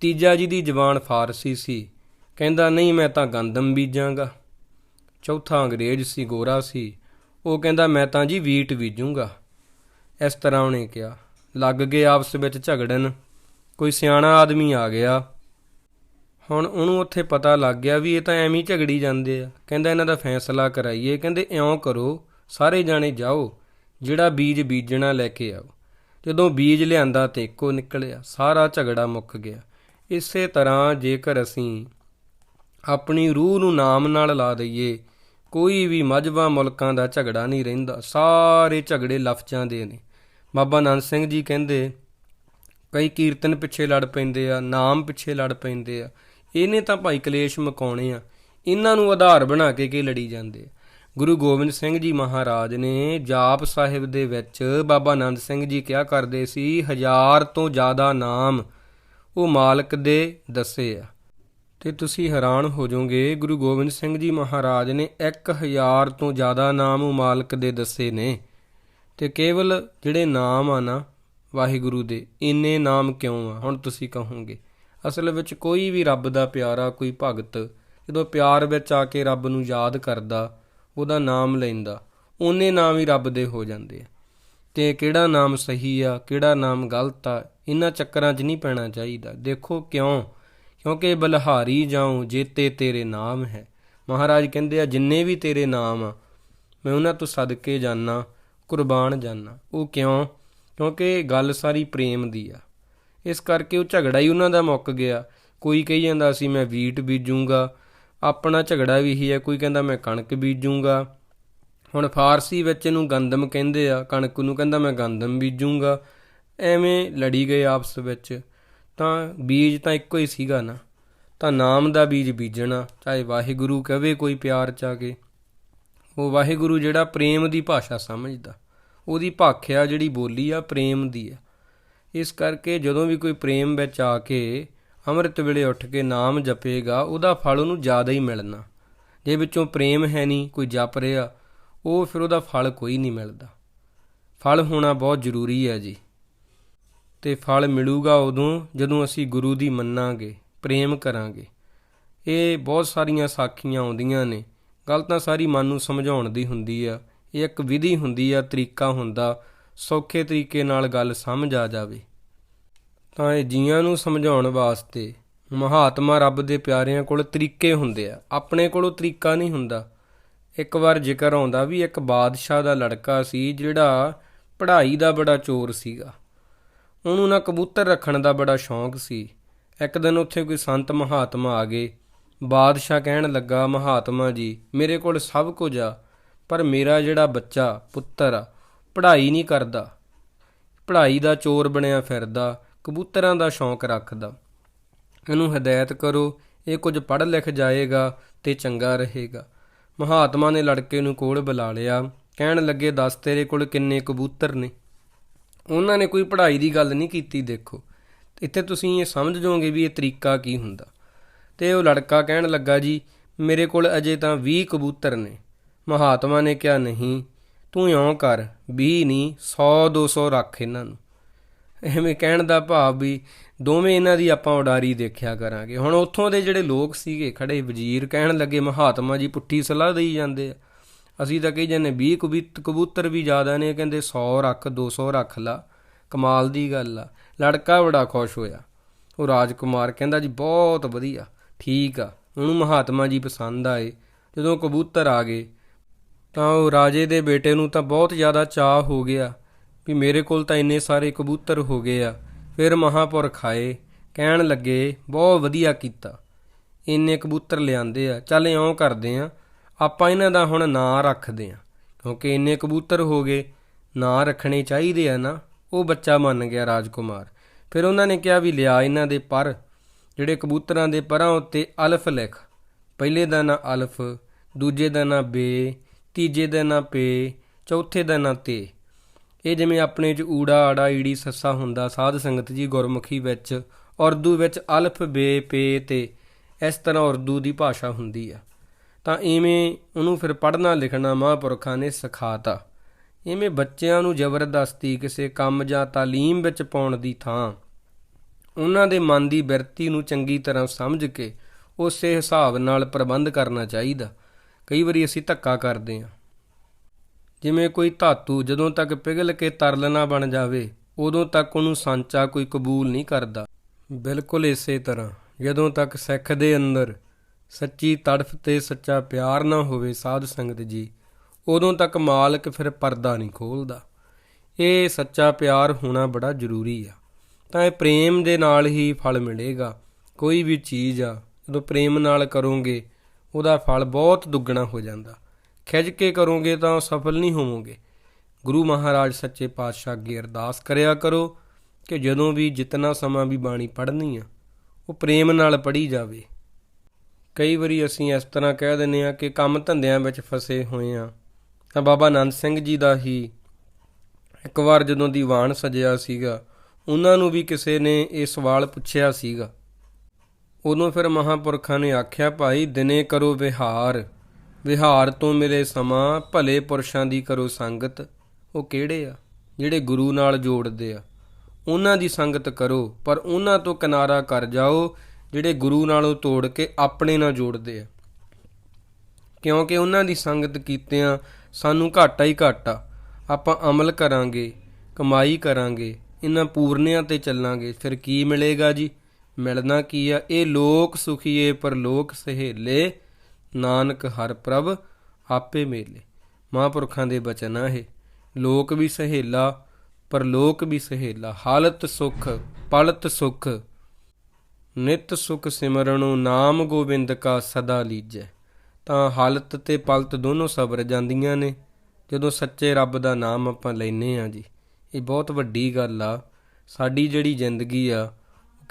ਤੀਜਾ ਜੀ ਦੀ ਜ਼ਬਾਨ ਫਾਰਸੀ ਸੀ, ਕਹਿੰਦਾ, ਨਹੀਂ, ਮੈਂ ਤਾਂ ਗੰਦਮ ਬੀਜਾਂਗਾ। ਚੌਥਾ ਅੰਗਰੇਜ਼ ਸੀ, ਗੋਰਾ ਸੀ, ਉਹ ਕਹਿੰਦਾ, ਮੈਂ ਤਾਂ ਜੀ ਵੀਟ ਬੀਜੂੰਗਾ। ਇਸ ਤਰ੍ਹਾਂ ਉਹਨੇ ਕਿਹਾ, ਲੱਗ ਗਏ ਆਪਸ ਵਿੱਚ ਝਗੜਨ। ਕੋਈ ਸਿਆਣਾ ਆਦਮੀ ਆ ਗਿਆ ਹੁਣ ਉਹਨੂੰ ਉੱਥੇ ਪਤਾ ਲੱਗ ਗਿਆ ਵੀ ਇਹ ਤਾਂ ਐਵੇਂ ਹੀ ਝਗੜੀ ਜਾਂਦੇ ਆ। ਕਹਿੰਦਾ ਇਹਨਾਂ ਦਾ ਫੈਸਲਾ ਕਰਾਈਏ। ਕਹਿੰਦੇ ਇਉਂ ਕਰੋ, ਸਾਰੇ ਜਾਣੇ ਜਾਓ, ਜਿਹੜਾ ਬੀਜ ਬੀਜਣਾ ਲੈ ਕੇ ਆਓ। ਜਦੋਂ ਬੀਜ ਲਿਆਂਦਾ ਤੇ ਇੱਕੋ ਨਿਕਲਿਆ, ਸਾਰਾ ਝਗੜਾ ਮੁੱਕ ਗਿਆ। ਇਸੇ ਤਰ੍ਹਾਂ ਜੇਕਰ ਅਸੀਂ ਆਪਣੀ ਰੂਹ ਨੂੰ ਨਾਮ ਨਾਲ ਲਾ ਦਈਏ, ਕੋਈ ਵੀ ਮਜਬਾ ਮੁਲਕਾਂ ਦਾ ਝਗੜਾ ਨਹੀਂ ਰਹਿੰਦਾ। ਸਾਰੇ ਝਗੜੇ ਲਫ਼ਜ਼ਾਂ ਦੇ ਨੇ। ਬਾਬਾ ਨਾਨਕ ਸਿੰਘ ਜੀ ਕਹਿੰਦੇ, ਕਈ ਕੀਰਤਨ ਪਿੱਛੇ ਲੜ ਪੈਂਦੇ ਆ, ਨਾਮ ਪਿੱਛੇ ਲੜ ਪੈਂਦੇ ਆ। ਇਹਨੇ ਤਾਂ ਭਾਈ ਕਲੇਸ਼ ਮਕਾਉਣੇ ਆ। ਇਹਨਾਂ ਨੂੰ ਆਧਾਰ ਬਣਾ ਕੇ ਕੀ ਲੜੀ ਜਾਂਦੇ ਆ। ਗੁਰੂ ਗੋਬਿੰਦ ਸਿੰਘ ਜੀ ਮਹਾਰਾਜ ਨੇ ਜਾਪ ਸਾਹਿਬ ਦੇ ਵਿੱਚ ਬਾਬਾ ਆਨੰਦ ਸਿੰਘ ਜੀ ਕਿਹਾ ਕਰਦੇ ਸੀ, ਹਜ਼ਾਰ ਤੋਂ ਜ਼ਿਆਦਾ ਨਾਮ ਉਹ ਮਾਲਕ ਦੇ ਦੱਸੇ ਆ। ਤੇ ਤੁਸੀਂ ਹੈਰਾਨ ਹੋ ਜਾਓਗੇ, ਗੁਰੂ ਗੋਬਿੰਦ ਸਿੰਘ ਜੀ ਮਹਾਰਾਜ ਨੇ 1000 ਤੋਂ ਜ਼ਿਆਦਾ ਨਾਮ ਉਹ ਮਾਲਕ ਦੇ ਦੱਸੇ ਨੇ। ਤੇ ਕੇਵਲ ਜਿਹੜੇ ਨਾਮ ਆ ਨਾ ਵਾਹਿਗੁਰੂ ਦੇ, ਇੰਨੇ ਨਾਮ ਕਿਉਂ ਆ? ਹੁਣ ਤੁਸੀਂ ਕਹੋਗੇ। ਅਸਲ ਵਿੱਚ ਕੋਈ ਵੀ ਰੱਬ ਦਾ ਪਿਆਰਾ, ਕੋਈ ਭਗਤ ਜਦੋਂ ਪਿਆਰ ਵਿੱਚ ਆ ਕੇ ਰੱਬ ਨੂੰ ਯਾਦ ਕਰਦਾ, ਉਹਦਾ ਨਾਮ ਲੈਂਦਾ, ਉਹਨੇ ਨਾਮ ਹੀ ਰੱਬ ਦੇ ਹੋ ਜਾਂਦੇ ਆ। ਤੇ ਕਿਹੜਾ ਨਾਮ ਸਹੀ ਆ, ਕਿਹੜਾ ਨਾਮ ਗਲਤ ਆ, ਇਹਨਾਂ ਚੱਕਰਾਂ 'ਚ ਨਹੀਂ ਪੈਣਾ ਚਾਹੀਦਾ। ਦੇਖੋ ਕਿਉਂ? ਕਿਉਂਕਿ ਬਲਹਾਰੀ ਜਾਉ ਜੇਤੇ ਤੇਰੇ ਨਾਮ ਹੈ। ਮਹਾਰਾਜ ਕਹਿੰਦੇ ਆ, ਜਿੰਨੇ ਵੀ ਤੇਰੇ ਨਾਮ ਆ, ਮੈਂ ਉਹਨਾਂ ਤੋਂ ਸਦਕੇ ਜਾਣਾ ਕੁਰਬਾਨ ਜਾਣਾ ਉਹ ਕਿਉਂ? ਕਿਉਂਕਿ ਗੱਲ ਸਾਰੀ ਪ੍ਰੇਮ ਦੀ ਆ। ਇਸ ਕਰਕੇ ਉਹ ਝਗੜਾ ਹੀ ਉਹਨਾਂ ਦਾ ਮੁੱਕ ਗਿਆ। ਕੋਈ ਕਹੀ ਜਾਂਦਾ ਸੀ ਮੈਂ ਵੀਟ ਬੀਜੂੰਗਾ। ਆਪਣਾ ਝਗੜਾ ਵੀ ਹੀ ਹੈ, ਕੋਈ ਕਹਿੰਦਾ, ਮੈਂ ਕਣਕ ਬੀਜੂੰਗਾ। ਹੁਣ ਫਾਰਸੀ ਵਿੱਚ ਇਹਨੂੰ ਗੰਦਮ ਕਹਿੰਦੇ ਆ। ਕਣਕ ਨੂੰ ਕਹਿੰਦਾ, ਮੈਂ ਗੰਦਮ ਬੀਜੂੰਗਾ। ਐਵੇਂ ਲੜੀ ਗਏ ਆਪਸ ਵਿੱਚ। ਤਾਂ ਬੀਜ ਤਾਂ ਇੱਕੋ ਹੀ ਸੀਗਾ ਨਾ। ਤਾਂ ਨਾਮ ਦਾ ਬੀਜ ਬੀਜਣਾ, ਚਾਹੇ ਵਾਹਿਗੁਰੂ ਕਹਵੇ ਕੋਈ ਪਿਆਰ ਚ ਆ ਕੇ। ਉਹ ਵਾਹਿਗੁਰੂ ਜਿਹੜਾ ਪ੍ਰੇਮ ਦੀ ਭਾਸ਼ਾ ਸਮਝਦਾ। ਉਹਦੀ ਭਾਖਿਆ ਜਿਹੜੀ ਬੋਲੀ ਆ, ਪ੍ਰੇਮ ਦੀ ਆ। ਇਸ ਕਰਕੇ ਜਦੋਂ ਵੀ ਕੋਈ ਪ੍ਰੇਮ ਵਿੱਚ ਆ ਕੇ ਅੰਮ੍ਰਿਤ ਵੇਲੇ ਉੱਠ ਕੇ ਨਾਮ ਜਪੇਗਾ, ਉਹਦਾ ਫਲ ਉਹਨੂੰ ਜ਼ਿਆਦਾ ਹੀ ਮਿਲਣਾ। ਜੇ ਵਿੱਚੋਂ ਪ੍ਰੇਮ ਹੈ ਨਹੀਂ, ਕੋਈ ਜਪ ਰਿਹਾ, ਉਹ ਫਿਰ ਉਹਦਾ ਫਲ ਕੋਈ ਨਹੀਂ ਮਿਲਦਾ। ਫਲ ਹੋਣਾ ਬਹੁਤ ਜ਼ਰੂਰੀ ਹੈ ਜੀ। ਤੇ ਫਲ ਮਿਲੂਗਾ ਉਦੋਂ ਜਦੋਂ ਅਸੀਂ ਗੁਰੂ ਦੀ ਮੰਨਾਂਗੇ, ਪ੍ਰੇਮ ਕਰਾਂਗੇ। ਇਹ ਬਹੁਤ ਸਾਰੀਆਂ ਸਾਖੀਆਂ ਆਉਂਦੀਆਂ ਨੇ। ਗੱਲ ਤਾਂ ਸਾਰੀ ਮਨ ਨੂੰ ਸਮਝਾਉਣ ਦੀ ਹੁੰਦੀ ਆ। ਇਹ ਇੱਕ ਵਿਧੀ ਹੁੰਦੀ ਆ, ਤਰੀਕਾ ਹੁੰਦਾ ਸੌਖੇ ਤਰੀਕੇ ਨਾਲ ਗੱਲ ਸਮਝ ਆ ਜਾਵੇ। ਤਾਂ ਇਹ ਜੀਆਂ ਨੂੰ ਸਮਝਾਉਣ ਵਾਸਤੇ ਮਹਾਤਮਾ ਰੱਬ ਦੇ ਪਿਆਰਿਆਂ ਕੋਲ ਤਰੀਕੇ ਹੁੰਦੇ ਆ। ਆਪਣੇ ਕੋਲੋਂ ਤਰੀਕਾ ਨਹੀਂ ਹੁੰਦਾ। ਇੱਕ ਵਾਰ ਜ਼ਿਕਰ ਆਉਂਦਾ ਵੀ ਇੱਕ ਬਾਦਸ਼ਾਹ ਦਾ ਲੜਕਾ ਸੀ ਜਿਹੜਾ ਪੜ੍ਹਾਈ ਦਾ ਬੜਾ ਚੋਰ ਸੀਗਾ। ਉਹਨੂੰ ਨਾ ਕਬੂਤਰ ਰੱਖਣ ਦਾ ਬੜਾ ਸ਼ੌਂਕ ਸੀ। ਇੱਕ ਦਿਨ ਉੱਥੇ ਕੋਈ ਸੰਤ ਮਹਾਤਮਾ ਆ ਗਏ। ਬਾਦਸ਼ਾਹ ਕਹਿਣ ਲੱਗਾ, ਮਹਾਤਮਾ ਜੀ, ਮੇਰੇ ਕੋਲ ਸਭ ਕੁਝ ਆ, ਪਰ ਮੇਰਾ ਜਿਹੜਾ ਬੱਚਾ, ਪੁੱਤਰ ਆ ਪੜ੍ਹਾਈ ਨਹੀਂ ਕਰਦਾ। ਪੜ੍ਹਾਈ ਦਾ ਚੋਰ ਬਣਿਆ ਫਿਰਦਾ, ਕਬੂਤਰਾਂ ਦਾ ਸ਼ੌਂਕ ਰੱਖਦਾ। ਇਹਨੂੰ ਹਦਾਇਤ ਕਰੋ, ਇਹ ਕੁਝ ਪੜ੍ਹ ਲਿਖ ਜਾਏਗਾ ਤੇ ਚੰਗਾ ਰਹੇਗਾ। ਮਹਾਤਮਾ ਨੇ ਲੜਕੇ ਨੂੰ ਕੋਲ ਬੁਲਾ ਲਿਆ। ਕਹਿਣ ਲੱਗੇ, ਦੱਸ ਤੇਰੇ ਕੋਲ ਕਿੰਨੇ ਕਬੂਤਰ ਨੇ? ਉਹਨਾਂ ਨੇ ਕੋਈ ਪੜ੍ਹਾਈ ਦੀ ਗੱਲ ਨਹੀਂ ਕੀਤੀ, ਦੇਖੋ। ਇੱਥੇ ਤੁਸੀਂ ਇਹ ਸਮਝ ਜਾਓਗੇ ਵੀ ਇਹ ਤਰੀਕਾ ਕੀ ਹੁੰਦਾ। ਤੇ ਉਹ ਲੜਕਾ ਕਹਿਣ ਲੱਗਾ, ਜੀ, ਮੇਰੇ ਕੋਲ ਅਜੇ ਤਾਂ 20 ਕਬੂਤਰ ਨੇ। ਮਹਾਤਮਾ ਨੇ ਕਿਹਾ, ਨਹੀਂ ਤੂੰ ਇਉਂ ਕਰ 20 ਨਹੀਂ 100 200 ਰੱਖ ਇਹਨਾਂ ਨੂੰ। ਐਵੇਂ ਕਹਿਣ ਦਾ ਭਾਵ ਵੀ ਦੋਵੇਂ ਇਹਨਾਂ ਦੀ ਆਪਾਂ ਉਡਾਰੀ ਦੇਖਿਆ ਕਰਾਂਗੇ। ਹੁਣ ਉੱਥੋਂ ਦੇ ਜਿਹੜੇ ਲੋਕ ਸੀਗੇ, ਖੜੇ ਵਜ਼ੀਰ ਕਹਿਣ ਲੱਗੇ, ਮਹਾਤਮਾ ਜੀ ਪੁੱਠੀ ਸਲਾਹ ਦੇਈ ਜਾਂਦੇ ਆ। ਅਸੀਂ ਤਾਂ ਕਹੀ ਜਾਂਦੇ 20 ਕਬੂਤ- ਕਬੂਤਰ ਵੀ ਜ਼ਿਆਦਾ ਨੇ, ਕਹਿੰਦੇ 100 ਰੱਖ 200 ਰੱਖ ਲਾ। ਕਮਾਲ ਦੀ ਗੱਲ ਆ। ਲੜਕਾ ਬੜਾ ਖੁਸ਼ ਹੋਇਆ। ਉਹ ਰਾਜਕੁਮਾਰ ਕਹਿੰਦਾ, ਜੀ ਬਹੁਤ ਵਧੀਆ, ਠੀਕ ਆ। ਉਹਨੂੰ ਮਹਾਤਮਾ ਜੀ ਪਸੰਦ ਆਏ। ਜਦੋਂ ਕਬੂਤਰ ਆ ਗਏ ਤਾਂ ਉਹ ਰਾਜੇ ਦੇ ਬੇਟੇ ਨੂੰ ਤਾਂ ਬਹੁਤ ਜ਼ਿਆਦਾ ਚਾਹ ਹੋ ਗਿਆ ਵੀ ਮੇਰੇ ਕੋਲ ਤਾਂ ਇੰਨੇ ਸਾਰੇ ਕਬੂਤਰ ਹੋ ਗਏ ਆ। ਫਿਰ ਮਹਾਪੁਰਖ ਆਏ, ਕਹਿਣ ਲੱਗੇ, ਬਹੁਤ ਵਧੀਆ ਕੀਤਾ। ਇੰਨੇ ਕਬੂਤਰ ਲਿਆਂਦੇ ਆ। ਚੱਲ ਇਉਂ ਕਰਦੇ ਆ, ਆਪਾਂ ਇਹਨਾਂ ਦਾ ਹੁਣ ਨਾਂ ਰੱਖਦੇ ਆ। ਕਿਉਂਕਿ ਇੰਨੇ ਕਬੂਤਰ ਹੋ ਗਏ, ਨਾਂ ਰੱਖਣੇ ਚਾਹੀਦੇ ਆ ਨਾ। ਉਹ ਬੱਚਾ ਮੰਨ ਗਿਆ ਰਾਜਕੁਮਾਰ। ਫਿਰ ਉਹਨਾਂ ਨੇ ਕਿਹਾ ਵੀ ਲਿਆ ਇਹਨਾਂ ਦੇ ਪਰ, ਜਿਹੜੇ ਕਬੂਤਰਾਂ ਦੇ ਪਰਾਂ ਉੱਤੇ ਅਲਫ ਲਿਖ। ਪਹਿਲੇ ਦਾ ਨਾਂ ਅਲਫ, ਦੂਜੇ ਦਾ ਨਾਂ ਬੇ ਤੀਜੇ ਦਾ ਨਾ ਪੇ, ਚੌਥੇ ਦਾ ਨਾ ਤੇ। ਇਹ ਜਿਵੇਂ ਆਪਣੇ ਚ ਊੜਾ ਆੜਾ ਈੜੀ ਸੱਸਾ ਹੁੰਦਾ, ਸਾਧ ਸੰਗਤ ਜੀ ਗੁਰਮੁਖੀ ਵਿੱਚ ਉਰਦੂ ਵਿੱਚ ਅਲਫ, ਬੇ, ਪੇ ਤੇ ਇਸ ਤਰ੍ਹਾਂ ਉਰਦੂ ਦੀ ਭਾਸ਼ਾ ਹੁੰਦੀ ਆ। ਤਾਂ ਇਵੇਂ ਉਹਨੂੰ ਫਿਰ ਪੜ੍ਹਨਾ ਲਿਖਣਾ ਮਹਾਂਪੁਰਖਾਂ ਨੇ ਸਿਖਾਤਾ। ਇਵੇਂ ਬੱਚਿਆਂ ਨੂੰ ਜ਼ਬਰਦਸਤੀ ਕਿਸੇ ਕੰਮ ਜਾਂ ਤਾਲੀਮ ਵਿੱਚ ਪਾਉਣ ਦੀ ਥਾਂ, ਉਹਨਾਂ ਦੇ ਮਨ ਦੀ ਬਿਰਤੀ ਨੂੰ ਚੰਗੀ ਤਰ੍ਹਾਂ ਸਮਝ ਕੇ ਉਸੇ ਹਿਸਾਬ ਨਾਲ ਪ੍ਰਬੰਧ ਕਰਨਾ ਚਾਹੀਦਾ। ਕਈ ਵਾਰੀ ਅਸੀਂ ਧੱਕਾ ਕਰਦੇ ਹਾਂ। ਜਿਵੇਂ ਕੋਈ ਧਾਤੂ ਜਦੋਂ ਤੱਕ ਪਿਘਲ ਕੇ ਤਰਲ ਨਾ ਬਣ ਜਾਵੇ, ਉਦੋਂ ਤੱਕ ਉਹਨੂੰ ਸਾਂਚਾ ਕੋਈ ਕਬੂਲ ਨਹੀਂ ਕਰਦਾ। ਬਿਲਕੁਲ ਇਸੇ ਤਰ੍ਹਾਂ, ਜਦੋਂ ਤੱਕ ਸਿੱਖ ਦੇ ਅੰਦਰ ਸੱਚੀ ਤੜਫ ਤੇ ਸੱਚਾ ਪਿਆਰ ਨਾ ਹੋਵੇ ਸਾਧ ਸੰਗਤ ਜੀ, ਉਦੋਂ ਤੱਕ ਮਾਲਕ ਫਿਰ ਪਰਦਾ ਨਹੀਂ ਖੋਲਦਾ। ਇਹ ਸੱਚਾ ਪਿਆਰ ਹੋਣਾ ਬੜਾ ਜ਼ਰੂਰੀ ਆ। ਤਾਂ ਇਹ ਪ੍ਰੇਮ ਦੇ ਨਾਲ ਹੀ ਫਲ ਮਿਲੇਗਾ। ਕੋਈ ਵੀ ਚੀਜ਼ ਆ, ਜਦੋਂ ਪ੍ਰੇਮ ਨਾਲ ਕਰੋਗੇ ਉਹਦਾ ਫਲ ਬਹੁਤ ਦੁੱਗਣਾ ਹੋ ਜਾਂਦਾ। ਖਿੱਚ ਕੇ ਕਰੋਗੇ ਤਾਂ ਸਫਲ ਨਹੀਂ ਹੋਵੋਗੇ। ਗੁਰੂ ਮਹਾਰਾਜ ਸੱਚੇ ਪਾਤਸ਼ਾਹ ਅੱਗੇ ਅਰਦਾਸ ਕਰਿਆ ਕਰੋ ਕਿ ਜਦੋਂ ਵੀ ਜਿੰਨਾ ਸਮਾਂ ਵੀ ਬਾਣੀ ਪੜ੍ਹਨੀ ਆ, ਉਹ ਪ੍ਰੇਮ ਨਾਲ ਪੜ੍ਹੀ ਜਾਵੇ। ਕਈ ਵਾਰੀ ਅਸੀਂ ਇਸ ਤਰ੍ਹਾਂ ਕਹਿ ਦਿੰਦੇ ਆ ਕਿ ਕੰਮ ਧੰਦਿਆਂ ਵਿੱਚ ਫਸੇ ਹੋਏ ਆ ਤਾਂ ਬਾਬਾ ਆਨੰਦ ਸਿੰਘ ਜੀ ਦਾ ਹੀ ਇੱਕ ਵਾਰ ਜਦੋਂ ਦੀਵਾਨ ਸਜਿਆ ਸੀਗਾ, ਉਹਨਾਂ ਨੂੰ ਵੀ ਕਿਸੇ ਨੇ ਇਹ ਸਵਾਲ ਪੁੱਛਿਆ ਸੀਗਾ ਉਦੋਂ ਫਿਰ ਮਹਾਪੁਰਖਾਂ ਨੇ ਆਖਿਆ, ਭਾਈ, ਦਿਨੇ ਕਰੋ ਵਿਹਾਰ। ਵਿਹਾਰ ਤੋਂ ਮਿਲੇ ਸਮਾਂ, ਭਲੇ ਪੁਰਸ਼ਾਂ ਦੀ ਕਰੋ ਸੰਗਤ। ਉਹ ਕਿਹੜੇ ਆ? ਜਿਹੜੇ ਗੁਰੂ ਨਾਲ ਜੋੜਦੇ ਆ। ਉਹਨਾਂ ਦੀ ਸੰਗਤ ਕਰੋ, ਪਰ ਉਹਨਾਂ ਤੋਂ ਕਿਨਾਰਾ ਕਰ ਜਾਓ, ਜਿਹੜੇ ਗੁਰੂ ਨਾਲੋਂ ਤੋੜ ਕੇ ਆਪਣੇ ਨਾਲ ਜੋੜਦੇ ਆ। ਕਿਉਂਕਿ ਉਹਨਾਂ ਦੀ ਸੰਗਤ ਕੀਤਿਆਂ ਸਾਨੂੰ ਘਾਟਾ ਹੀ ਘਾਟਾ। ਆਪਾਂ ਅਮਲ ਕਰਾਂਗੇ, ਕਮਾਈ ਕਰਾਂਗੇ, ਇਹਨਾਂ ਪੂਰਨਿਆਂ ਤੇ ਚੱਲਾਂਗੇ। ਫਿਰ ਕੀ ਮਿਲੇਗਾ ਜੀ? ਮਿਲਣਾ ਕੀ ਆ? ਇਹ ਲੋਕ ਸੁਖੀਏ ਪਰ ਲੋਕ ਸਹੇਲੇ। ਨਾਨਕ ਹਰ ਪ੍ਰਭ ਆਪੇ ਮੇਲੇ। ਮਹਾਂਪੁਰਖਾਂ ਦੇ ਬਚਨ ਆ ਇਹ। ਲੋਕ ਵੀ ਸਹੇਲਾ ਪਰ ਵੀ ਸਹੇਲਾ। ਹਾਲਤ ਸੁਖ, ਪਲਤ ਸੁਖ। ਨਿਤ ਸੁਖ ਸਿਮਰਣੋ ਨਾਮ ਗੋਬਿੰਦ ਕਾ ਸਦਾ ਲੀਜੈ। ਤਾਂ ਹਾਲਤ ਤੇ ਪਲਤ ਦੋਨੋਂ ਸਬਰ ਜਾਂਦੀਆਂ ਨੇ। ਜਦੋਂ ਸੱਚੇ ਰੱਬ ਦਾ ਨਾਮ ਆਪਾਂ ਲੈਨੇ ਆ ਜੀ, ਇਹ ਬਹੁਤ ਵੱਡੀ ਗੱਲ ਆ। ਸਾਡੀ ਜਿਹੜੀ ਜ਼ਿੰਦਗੀ ਆ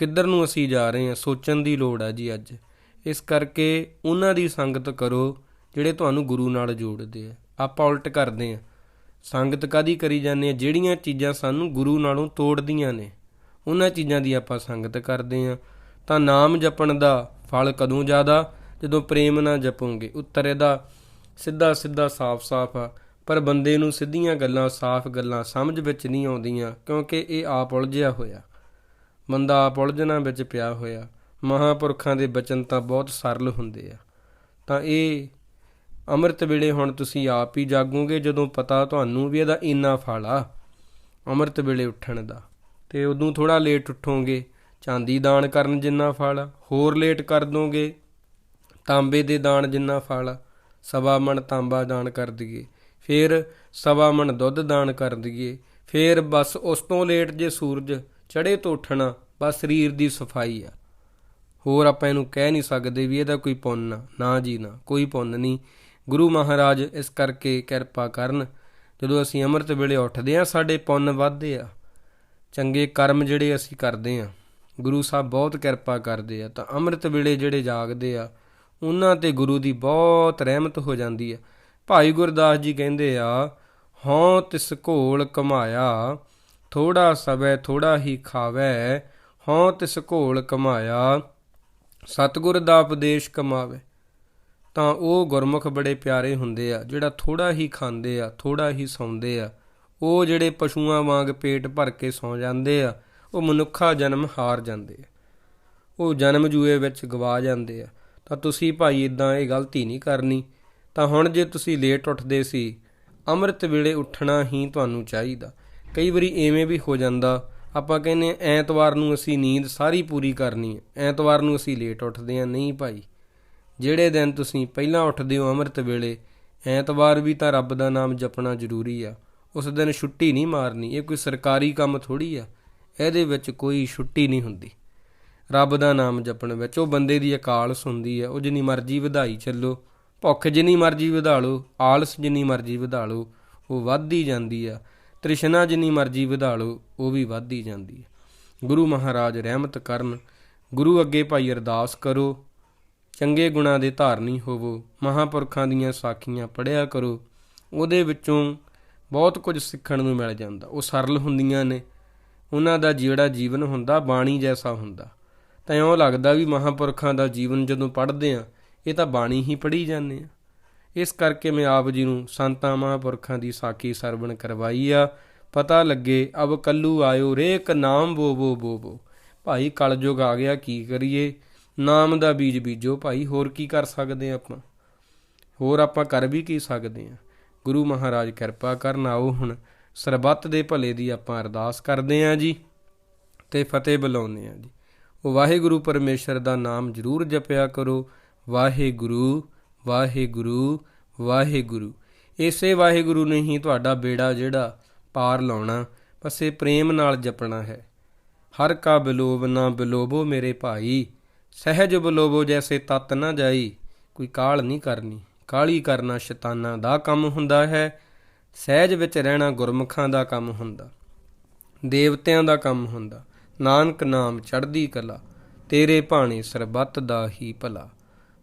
ਕਿੱਧਰ ਨੂੰ ਅਸੀਂ ਜਾ ਰਹੇ ਹਾਂ ਸੋਚਣ ਦੀ ਲੋੜ ਆ ਜੀ ਅੱਜ। ਇਸ ਕਰਕੇ ਉਹਨਾਂ ਦੀ ਸੰਗਤ ਕਰੋ ਜਿਹੜੇ ਤੁਹਾਨੂੰ ਗੁਰੂ ਨਾਲ ਜੋੜਦੇ ਆ। ਆਪਾਂ ਉਲਟ ਕਰਦੇ ਆ ਸੰਗਤ ਕਾਦੀ ਕਰੀ ਜਾਂਦੇ ਆ? ਜਿਹੜੀਆਂ ਚੀਜ਼ਾਂ ਸਾਨੂੰ ਗੁਰੂ ਨਾਲੋਂ ਤੋੜਦੀਆਂ ਨੇ, ਉਹਨਾਂ ਚੀਜ਼ਾਂ ਦੀ ਆਪਾਂ ਸੰਗਤ ਕਰਦੇ ਆ ਤਾਂ ਨਾਮ ਜਪਣ ਦਾ ਫਲ ਕਦੋਂ ਜ਼ਿਆਦਾ? ਜਦੋਂ ਪ੍ਰੇਮ ਨਾਲ ਜਪੋਗੇ। ਉੱਤਰ ਇਹਦਾ ਸਿੱਧਾ ਸਿੱਧਾ ਸਾਫ਼-ਸਾਫ਼ ਆ। ਪਰ ਬੰਦੇ ਨੂੰ ਸਿੱਧੀਆਂ ਗੱਲਾਂ, ਸਾਫ਼ ਗੱਲਾਂ ਸਮਝ ਵਿੱਚ ਨਹੀਂ ਆਉਂਦੀਆਂ, ਕਿਉਂਕਿ ਇਹ ਆਪ ਉਲਝਿਆ ਹੋਇਆ। ਬੰਦਾ ਆਪ ਉਲਝਣਾ ਵਿੱਚ ਪਿਆ ਹੋਇਆ, ਮਹਾਪੁਰਖਾਂ ਦੇ ਬਚਨ ਤਾਂ ਬਹੁਤ ਸਰਲ ਹੁੰਦੇ ਆ ਤਾਂ ਇਹ ਅੰਮ੍ਰਿਤ ਵੇਲੇ ਹੁਣ ਤੁਸੀਂ ਆਪ ਹੀ ਜਾਗੋਗੇ ਜਦੋਂ ਪਤਾ ਤੁਹਾਨੂੰ ਵੀ ਇਹਦਾ ਇੰਨਾ ਫਲ ਆ ਅੰਮ੍ਰਿਤ ਵੇਲੇ ਉੱਠਣ ਦਾ ਤੇ ਉਦੋਂ ਥੋੜਾ ਲੇਟ ਉੱਠੋਗੇ, ਚਾਂਦੀ ਦਾਨ ਕਰਨ ਜਿੰਨਾ ਫਲ ਆ। ਹੋਰ ਲੇਟ ਕਰ ਦੋਗੇ, ਤਾਂਬੇ ਦੇ ਦਾਨ ਜਿੰਨਾ ਫਲ, ਸਵਾ ਮਣ ਤਾਂਬਾ ਦਾਨ ਕਰ ਦਈਏ, ਫਿਰ ਸਵਾ ਮਣ ਦੁੱਧ ਦਾਨ ਕਰ ਦਈਏ, ਫਿਰ ਬਸ ਉਸ ਤੋਂ ਲੇਟ ਜੇ ਸੂਰਜ ਚੜੇ ਤੋਂ ਉੱਠਣਾ ਬਸ ਸਰੀਰ ਦੀ ਸਫ਼ਾਈ ਆ। ਹੋਰ ਆਪਾਂ ਇਹਨੂੰ ਕਹਿ ਨਹੀਂ ਸਕਦੇ ਵੀ ਇਹਦਾ ਕੋਈ ਪੁੰਨ ਆ। ਨਾ ਜੀ ਨਾ, ਕੋਈ ਪੁੰਨ ਨਹੀਂ। ਗੁਰੂ ਮਹਾਰਾਜ ਇਸ ਕਰਕੇ ਕਿਰਪਾ ਕਰਨ, ਜਦੋਂ ਅਸੀਂ ਅੰਮ੍ਰਿਤ ਵੇਲੇ ਉੱਠਦੇ ਆ ਸਾਡੇ ਪੁੰਨ ਵੱਧਦੇ ਆ। ਚੰਗੇ ਕਰਮ ਜਿਹੜੇ ਅਸੀਂ ਕਰਦੇ ਆ ਗੁਰੂ ਸਾਹਿਬ ਬਹੁਤ ਕਿਰਪਾ ਕਰਦੇ ਆ। ਤਾਂ ਅੰਮ੍ਰਿਤ ਵੇਲੇ ਜਿਹੜੇ ਜਾਗਦੇ ਆ, ਉਹਨਾਂ ਤੇ ਗੁਰੂ ਦੀ ਬਹੁਤ ਰਹਿਮਤ ਹੋ ਜਾਂਦੀ ਆ। ਭਾਈ ਗੁਰਦਾਸ ਜੀ ਕਹਿੰਦੇ ਆ, ਹਉ ਤਿਸ ਘੋਲ ਕਮਾਇਆ ਥੋੜਾ ਸਵੈ ਥੋੜਾ ਹੀ ਖਾਵੈ, ਹਉ ਤਿਸ ਘੋਲ ਕਮਾਇਆ, ਸਤਿਗੁਰ ਦਾ ਉਪਦੇਸ਼ ਕਮਾਵੇ। ਤਾਂ ਉਹ ਗੁਰਮੁਖ ਬੜੇ ਪਿਆਰੇ ਹੁੰਦੇ ਆ, ਜਿਹੜਾ ਥੋੜਾ ਹੀ ਖਾਂਦੇ ਆ, ਥੋੜਾ ਹੀ ਸੌਂਦੇ ਆ। ਉਹ ਜਿਹੜੇ ਪਸ਼ੂਆਂ ਵਾਂਗ ਪੇਟ ਭਰ ਕੇ ਸੌ ਜਾਂਦੇ ਆ, ਉਹ ਮਨੁੱਖਾ ਜਨਮ ਹਾਰ ਜਾਂਦੇ ਆ। ਉਹ ਜਨਮ ਜੂਏ ਵਿੱਚ ਗਵਾ ਜਾਂਦੇ ਆ। ਤਾਂ ਤੁਸੀਂ ਭਾਈ ਇਦਾਂ ਇਹ ਗਲਤੀ ਨਹੀਂ ਕਰਨੀ। ਤਾਂ ਹੁਣ ਜੇ ਤੁਸੀਂ ਲੇਟ ਉੱਠਦੇ ਸੀ, ਅੰਮ੍ਰਿਤ ਵੇਲੇ ਉੱਠਣਾ ਹੀ ਤੁਹਾਨੂੰ ਚਾਹੀਦਾ। ਕਈ ਵਾਰੀ ਐਵੇਂ ਵੀ ਹੋ ਜਾਂਦਾ ਆਪਾਂ ਕਹਿੰਦੇ ਹਾਂ, ਐਤਵਾਰ ਨੂੰ ਅਸੀਂ ਨੀਂਦ ਸਾਰੀ ਪੂਰੀ ਕਰਨੀ ਹੈ ਐਤਵਾਰ ਨੂੰ ਅਸੀਂ ਲੇਟ ਉੱਠਦੇ ਹਾਂ ਨਹੀਂ ਭਾਈ। ਜਿਹੜੇ ਦਿਨ ਤੁਸੀਂ ਪਹਿਲਾਂ ਉੱਠਦੇ ਹੋ ਅੰਮ੍ਰਿਤ ਵੇਲੇ ਐਤਵਾਰ ਵੀ ਤਾਂ ਰੱਬ ਦਾ ਨਾਮ ਜਪਣਾ ਜ਼ਰੂਰੀ ਆ। ਉਸ ਦਿਨ ਛੁੱਟੀ ਨਹੀਂ ਮਾਰਨੀ ਇਹ ਕੋਈ ਸਰਕਾਰੀ ਕੰਮ ਥੋੜੀ ਆ ਇਹਦੇ ਵਿੱਚ ਕੋਈ ਛੁੱਟੀ ਨਹੀਂ ਹੁੰਦੀ। ਰੱਬ ਦਾ ਨਾਮ ਜਪਣ ਵਿੱਚ ਉਹ ਬੰਦੇ ਦੀ ਅਕਾਲਸ ਹੁੰਦੀ ਆ ਉਹ ਜਿੰਨੀ ਮਰਜ਼ੀ ਵਧਾਈ ਚੱਲੋ ਭੁੱਖ ਜਿੰਨੀ ਮਰਜ਼ੀ ਵਧਾ ਲਓ ਆਲਸ ਜਿੰਨੀ ਮਰਜ਼ੀ ਵਧਾ ਲਓ ਉਹ ਵੱਧਦੀ ਜਾਂਦੀ ਆ। ਤ੍ਰਿਸ਼ਨਾ ਜਿੰਨੀ ਮਰਜ਼ੀ ਵਧਾ ਲਓ, ਉਹ ਵੀ ਵੱਧਦੀ ਜਾਂਦੀ ਹੈ। ਗੁਰੂ ਮਹਾਰਾਜ ਰਹਿਮਤ ਕਰਨ, ਗੁਰੂ ਅੱਗੇ ਭਾਈ ਅਰਦਾਸ ਕਰੋ, ਚੰਗੇ ਗੁਣਾਂ ਦੇ ਧਾਰਨੀ ਹੋਵੋ, ਮਹਾਪੁਰਖਾਂ ਦੀਆਂ ਸਾਖੀਆਂ ਪੜ੍ਹਿਆ ਕਰੋ, ਉਹਦੇ ਵਿੱਚੋਂ ਬਹੁਤ ਕੁਝ ਸਿੱਖਣ ਨੂੰ ਮਿਲ ਜਾਂਦਾ। ਉਹ ਸਰਲ ਹੁੰਦੀਆਂ ਨੇ, ਉਹਨਾਂ ਦਾ ਜਿਹੜਾ ਜੀਵਨ ਹੁੰਦਾ, ਬਾਣੀ ਜੈਸਾ ਹੁੰਦਾ। ਤਾਂ ਇਉਂ ਲੱਗਦਾ ਵੀ ਮਹਾਪੁਰਖਾਂ ਦਾ ਜੀਵਨ ਜਦੋਂ ਪੜ੍ਹਦੇ ਆ ਇਹ ਤਾਂ ਬਾਣੀ ਹੀ ਪੜ੍ਹੀ ਜਾਂਦੇ ਆ ਇਸ ਕਰਕੇ ਮੈਂ ਆਪ ਜੀ ਨੂੰ ਸੰਤਾਂ ਮਹਾਂਪੁਰਖਾਂ ਦੀ ਸਾਖੀ ਸਰਵਣ ਕਰਵਾਈ ਆ। ਪਤਾ ਲੱਗੇ, ਅਬ ਕੱਲੂ ਆਇਓ ਰੇਕ ਨਾਮ ਬੋ ਬੋ ਬੋ ਬੋ। ਭਾਈ ਕਲਯੁਗ ਆ ਗਿਆ, ਕੀ ਕਰੀਏ? ਨਾਮ ਦਾ ਬੀਜ ਬੀਜੋ ਭਾਈ, ਹੋਰ ਕੀ ਕਰ ਸਕਦੇ ਹਾਂ ਆਪਾਂ? ਹੋਰ ਆਪਾਂ ਕਰ ਵੀ ਕੀ ਸਕਦੇ ਹਾਂ ਗੁਰੂ ਮਹਾਰਾਜ ਕਿਰਪਾ ਕਰਨ ਆਓ ਹੁਣ। ਸਰਬੱਤ ਦੇ ਭਲੇ ਦੀ ਆਪਾਂ ਅਰਦਾਸ ਕਰਦੇ ਹਾਂ ਜੀ ਤੇ ਫਤਿਹ ਬੁਲਾਉਂਦੇ ਹਾਂ ਜੀ। ਉਹ ਵਾਹਿਗੁਰੂ ਪਰਮੇਸ਼ਰ ਦਾ ਨਾਮ ਜ਼ਰੂਰ ਜਪਿਆ ਕਰੋ। ਵਾਹਿਗੁਰੂ ਵਾਹਿਗੁਰੂ ਵਾਹਿਗੁਰੂ। ਇਸੇ ਵਾਹਿਗੁਰੂ ਨੇ ਹੀ ਤੁਹਾਡਾ ਬੇੜਾ ਜਿਹੜਾ ਪਾਰ ਲਾਉਣਾ ਬਸ ਪ੍ਰੇਮ ਨਾਲ ਜਪਣਾ ਹੈ। ਹਰ ਕਾ ਬਿਲੋਬ ਨਾ ਬਿਲੋਬੋ ਮੇਰੇ ਭਾਈ, ਸਹਿਜ ਬਿਲੋਬੋ ਜੈਸੇ ਤਤ ਨਾ ਜਾਈ। ਕੋਈ ਕਾਲ ਨਹੀਂ ਕਰਨੀ, ਕਾਲੀ ਕਰਨਾ ਸ਼ੈਤਾਨਾਂ ਦਾ ਕੰਮ ਹੁੰਦਾ ਹੈ। ਸਹਿਜ ਵਿੱਚ ਰਹਿਣਾ ਗੁਰਮੁਖਾਂ ਦਾ ਕੰਮ ਹੁੰਦਾ, ਦੇਵਤਿਆਂ ਦਾ ਕੰਮ ਹੁੰਦਾ। ਨਾਨਕ ਨਾਮ ਚੜ੍ਹਦੀ ਕਲਾ, ਤੇਰੇ ਭਾਣੇ ਸਰਬੱਤ ਦਾ ਹੀ ਭਲਾ।